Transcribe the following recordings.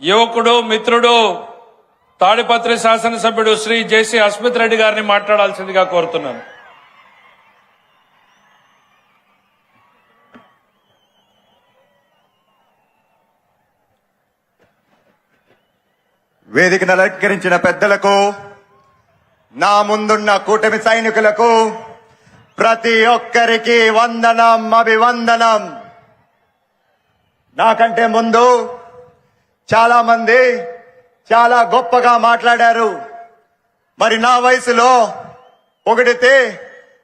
యువకుడు మిత్రుడు తాడిపత్రి శాసనసభ్యుడు శ్రీ జేసీ అస్మిత్ రెడ్డి గారిని మాట్లాడాల్సిందిగా కోరుతున్నాను. వేదికను అలంకరించిన పెద్దలకు నా ముందున్న కూటమి సైనికులకు ప్రతి ఒక్కరికి వందనం అభివందనం. నాకంటే ముందు చాలా మంది చాలా గొప్పగా మాట్లాడారు. మరి నా వయసులో పొగిడితే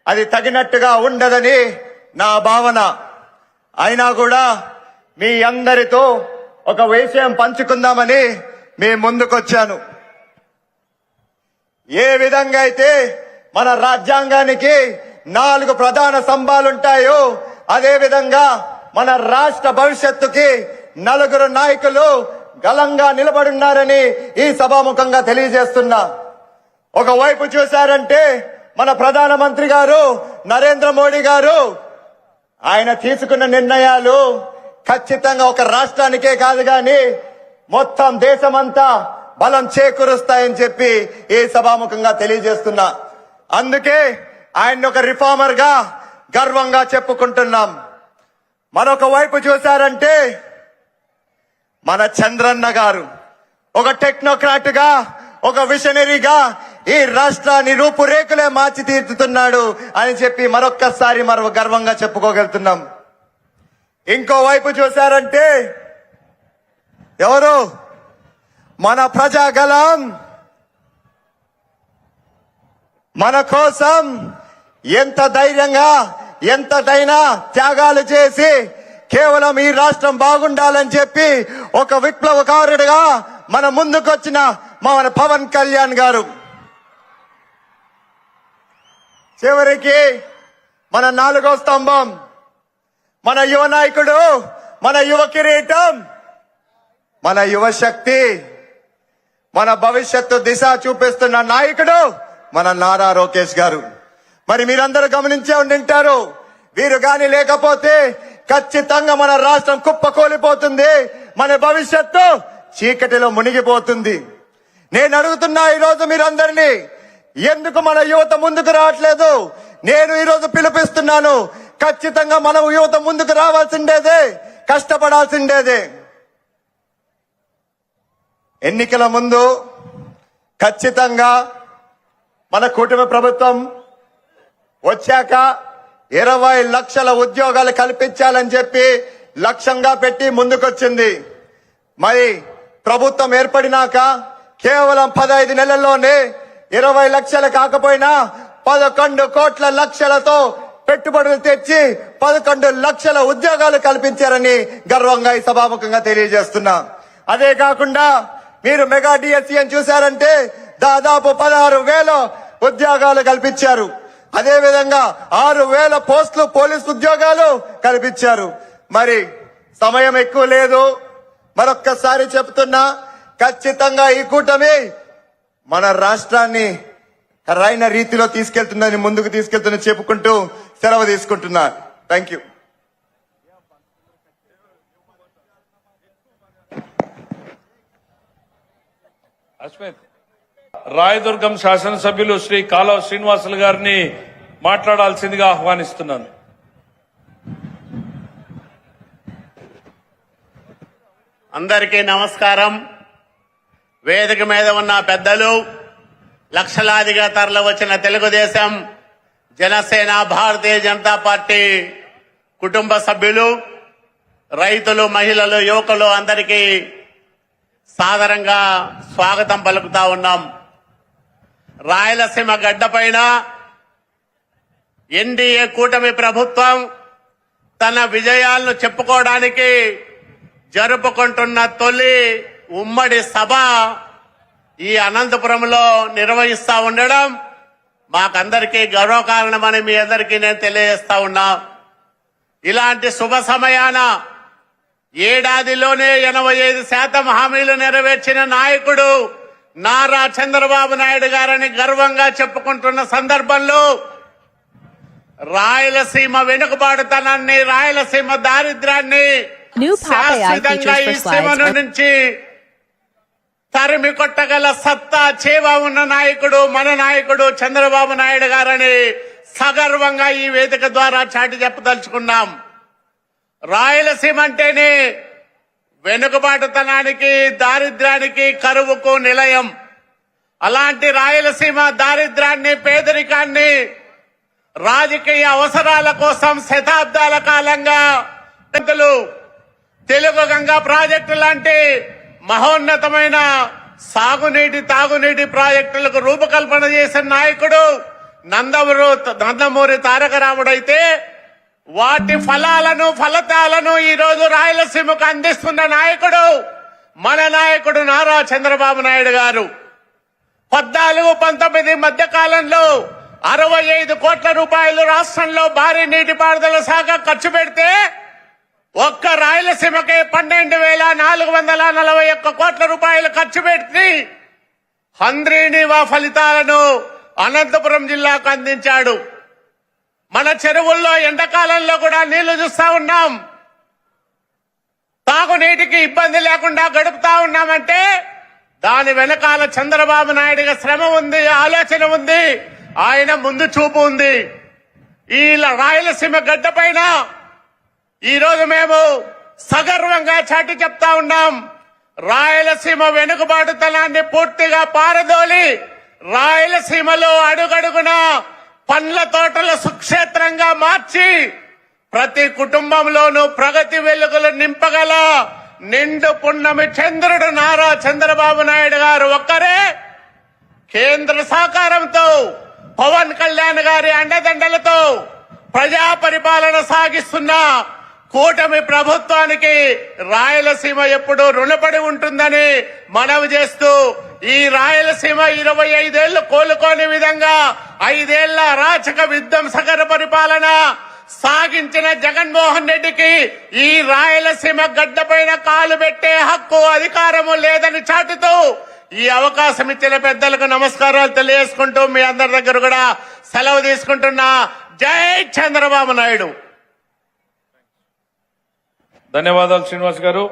అది తగినట్టుగా ఉండదని నా భావన. అయినా కూడా మీ అందరితో ఒక విషయం పంచుకుందామని మీ ముందుకొచ్చాను. ఏ విధంగా అయితే మన రాజ్యాంగానికి నాలుగు ప్రధాన స్తంభాలుంటాయో అదే విధంగా మన రాష్ట్ర భవిష్యత్తుకి నలుగురు నాయకులు గలంగా నిలబడున్నారని ఈ సభాముఖంగా తెలియజేస్తున్నా. ఒకవైపు చూశారంటే మన ప్రధానమంత్రి గారు నరేంద్ర మోడీ గారు ఆయన తీసుకున్న నిర్ణయాలు ఖచ్చితంగా ఒక రాష్ట్రానికే కాదు గాని మొత్తం దేశమంతా బలం చేకూరుస్తాయని చెప్పి ఈ సభాముఖంగా తెలియజేస్తున్నా. అందుకే ఆయన్ని ఒక రిఫార్మర్గా గర్వంగా చెప్పుకుంటున్నాం. మరొక వైపు చూశారంటే మన చంద్రన్న గారు ఒక టెక్నోక్రాట్గా ఒక విషనరీగా ఈ రాష్ట్రాన్ని రూపురేఖలే మార్చి తీర్చుతున్నాడు అని చెప్పి మరొక్కసారి మరో గర్వంగా చెప్పుకోగలుగుతున్నాం. ఇంకో వైపు చూశారంటే ఎవరు? మన ప్రజాగలం మన కోసం ఎంత ధైర్యంగా ఎంతటైనా త్యాగాలు చేసి కేవలం ఈ రాష్ట్రం బాగుండాలని చెప్పి ఒక విప్లవకారుడిగా మన ముందుకొచ్చిన మన పవన్ కళ్యాణ్ గారు. చివరికి మన నాలుగో స్తంభం మన యువ నాయకుడు మన యువ కిరీటం మన యువ శక్తి మన భవిష్యత్తు దిశ చూపిస్తున్న నాయకుడు మన నారా లోకేష్ గారు. మరి మీరందరూ గమనించే ఉండింటారు వీరు గాని లేకపోతే ఖచ్చితంగా మన రాష్ట్రం కుప్పకూలిపోతుంది. మన భవిష్యత్తు చీకటిలో మునిగిపోతుంది. నేను అడుగుతున్నా ఈరోజు మీరందరినీ ఎందుకు మన యువత ముందుకు రావట్లేదు? నేను ఈరోజు పిలిపిస్తున్నాను ఖచ్చితంగా మనం యువత ముందుకు రావాల్సిండేదే కష్టపడాల్సిండేదే. ఎన్నికల ముందు ఖచ్చితంగా మన కూటమి ప్రభుత్వం వచ్చాక ఇరవై లక్షల ఉద్యోగాలు కల్పించాలని చెప్పి లక్ష్యంగా పెట్టి ముందుకొచ్చింది. మరి ప్రభుత్వం ఏర్పడినాక కేవలం పదహైదు నెలల్లోనే ఇరవై లక్షలు కాకపోయినా పదకొండు కోట్ల లక్షలతో పెట్టుబడులు తెచ్చి పదకొండు లక్షల ఉద్యోగాలు కల్పించారని గర్వంగా ఈ సభాముఖంగా తెలియజేస్తున్నా. అదే కాకుండా మీరు మెగా డిఎస్సీ అని చూశారంటే దాదాపు పదహారు వేల ఉద్యోగాలు కల్పించారు. అదే విధంగా ఆరు వేల పోస్టులు పోలీస్ ఉద్యోగాలు కల్పించారు. మరి సమయం ఎక్కువ లేదు. మరొక్కసారి చెప్తున్నా ఖచ్చితంగా ఈ కూటమి మన రాష్ట్రాన్ని సరైన రీతిలో తీసుకెళ్తుందని ముందుకు తీసుకెళ్తుందని చెప్పుకుంటూ సెలవు తీసుకుంటున్నా. థ్యాంక్ యూ అస్మిత్ రాయదుర్గం శాసనసభ్యులు శ్రీ కాలవ శ్రీనివాసులు గారిని మాట్లాడాల్సిందిగా ఆహ్వానిస్తున్నాను. అందరికీ నమస్కారం. వేదిక మీద ఉన్న పెద్దలు లక్షలాదిగా తరలి వచ్చిన తెలుగుదేశం జనసేన భారతీయ జనతా పార్టీ కుటుంబ సభ్యులు రైతులు మహిళలు యువకులు అందరికీ సాదరంగా స్వాగతం పలుకుతా ఉన్నాం. రాయలసీమ గడ్డపైన ఎన్డీఏ కూటమి ప్రభుత్వం తన విజయాలను చెప్పుకోవడానికి జరుపుకుంటున్న తొలి ఉమ్మడి సభ ఈ అనంతపురంలో నిర్వహిస్తా ఉండడం మాకందరికీ గర్వకారణమని మీ అందరికీ నేను తెలియజేస్తా ఉన్నా. ఇలాంటి శుభ సమయాన ఏడాదిలోనే ఎనభై ఐదు శాతం హామీలు నెరవేర్చిన నాయకుడు నారా చంద్రబాబు నాయుడు గారని గర్వంగా చెప్పుకుంటున్న సందర్భంలో రాయలసీమ వెనుకబాటుతనాన్ని రాయలసీమ దారిద్ర్యాన్ని శాశ్వతంగా ఈ are- నుంచి తరిమి కొట్టగల సత్తా చేవ ఉన్న నాయకుడు మన నాయకుడు చంద్రబాబు నాయుడు గారని సగర్వంగా ఈ వేదిక ద్వారా చాటి చెప్పదలుచుకున్నాం. రాయలసీమ అంటేనే వెనుకబాటుతనానికి దారిద్ర్యానికి కరువుకు నిలయం. అలాంటి రాయలసీమ దారిద్ర్యాన్ని పేదరికాన్ని రాజకీయ అవసరాల కోసం శతాబ్దాల కాలంగా పెద్దలు తెలుగు గంగా ప్రాజెక్టు లాంటి మహోన్నతమైన సాగునీటి తాగునీటి ప్రాజెక్టులకు రూపకల్పన చేసిన నాయకుడు నందమూరు నందమూరి తారక రాముడైతే వాటి ఫలాలను ఫలితాలను ఈరోజు రాయలసీమకు అందిస్తున్న నాయకుడు మన నాయకుడు నారా చంద్రబాబు నాయుడు గారు. పద్నాలుగు పంతొమ్మిది మధ్య కాలంలో అరవై ఐదు కోట్ల రూపాయలు రాష్ట్రంలో భారీ నీటిపారుదల శాఖ ఖర్చు పెడితే ఒక్క రాయలసీమకే పన్నెండు వేల నాలుగు వందల నలభై ఒక్క కోట్ల రూపాయలు ఖర్చు పెట్టి హంద్రీనివా ఫలితాలను అనంతపురం జిల్లాకు అందించాడు. మన చెరువుల్లో ఎండాకాలంలో కూడా నీళ్ళు చూస్తా ఉన్నాం. తాగునీటికి ఇబ్బంది లేకుండా గడుపుతా ఉన్నామంటే దాని వెనకాల చంద్రబాబు నాయుడుగా శ్రమ ఉంది ఆలోచన ఉంది ఆయన ముందు చూపు ఉంది. ఈ రాయలసీమ గడ్డ పైన ఈరోజు మేము సగర్వంగా చాటి చెప్తా ఉన్నాం. రాయలసీమ వెనుకబాటుతనాన్ని పూర్తిగా పారదోలి రాయలసీమలో అడుగడుగున పండ్ల తోటల సుక్షేత్రంగా మార్చి ప్రతి కుటుంబంలోనూ ప్రగతి వెలుగులు నింపగల నిండు పున్నమి చంద్రుడు నారా చంద్రబాబు నాయుడు గారు ఒక్కరే. కేంద్ర సహకారంతో పవన్ కళ్యాణ్ గారి అండదండలతో ప్రజా పరిపాలన సాగిస్తున్న కూటమి ప్రభుత్వానికి రాయలసీమ ఎప్పుడూ రుణపడి ఉంటుందని మనవి చేస్తూ ఈ రాయలసీమ ఇరవై ఐదేళ్ళు కోలుకోని విధంగా ఐదేళ్ళ అరాచక విధ్వంసకర పరిపాలన సాగించిన జగన్మోహన్ రెడ్డికి ఈ రాయలసీమ గడ్డపైన కాలు పెట్టే హక్కు అధికారము లేదని చాటుతూ ఈ అవకాశం ఇచ్చిన పెద్దలకు నమస్కారాలు తెలియజేసుకుంటూ మీ అందరి దగ్గర కూడా సెలవు తీసుకుంటున్నా. జై చంద్రబాబు నాయుడు. ధన్యవాదాలు శ్రీనివాస్ గారు.